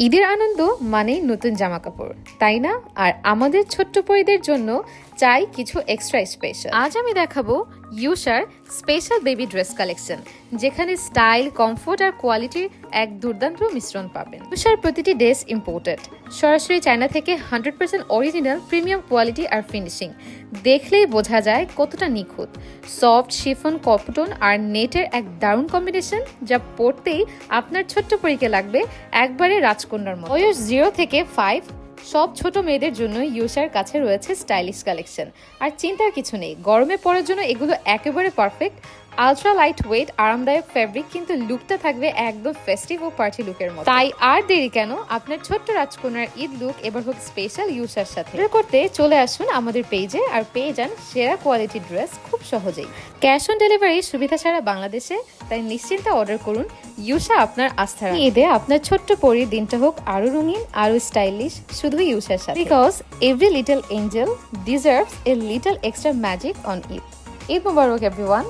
ঈদের আনন্দ মানেই নতুন জামা কাপড় তাই না? আর আমাদের ছোট্ট পরিদের জন্য চাই কিছু এক্সট্রা স্পেশাল আজ আমি দেখাবো ইউশার স্পেশাল বেবি ড্রেস কালেকশন যেখানে স্টাইল কমফোর্ট আর কোয়ালিটির এক দুর্দান্ত মিশ্রণ পাবেন। ইউশার প্রতিটি ড্রেস ইম্পোর্টেড সরাসরি চায়না থেকে hundred percent original premium quality আর ফিনিশিং দেখলেই বোঝা যায় কতটা নিখুঁত। সফট শিফন কপটন আর নেটের এক দারুণ কম্বিনেশন যা পরতেই আপনার ছোট্ট পরীকে লাগবে একবারে রাজকন্যার মতো। বয়স জিরো থেকে ফাইভ সব ছোট মেয়েদের জন্য ইউসার কাছে রয়েছে স্টাইলিশ কালেকশন। আর চিন্তার কিছু নেই, গরমে পড়ার জন্য এগুলো একেবারে পারফেক্ট আলট্রা লাইট ওয়েট আরামদায়ক ফ্যাব্রিক কিন্তু লুকটা থাকবে একদম ফেস্টিভ ও পার্টি লুকের মতো। তাই আর দেরি কেন? আপনার ছোট্ট রাজকন্যার ঈদ লুক এবার হোক স্পেশাল ইউসার সাথে। অর্ডার করতে চলে আসুন আমাদের পেজে আর পেয়ে যান সেরা কোয়ালিটির ড্রেস খুব সহজেই। ক্যাশ অন ডেলিভারি সুবিধা ছাড়া বাংলাদেশে, তাই নিশ্চিন্তে অর্ডার করুন ইউসা আপনার আস্থা। ঈদে আপনার ছোট্ট পরির দিনটা হোক আরও রঙিন আরও স্টাইলিশ শুধু ইউসার সাথে। Because every little angel deserves a little extra magic on Eid. Eid Mubarak everyone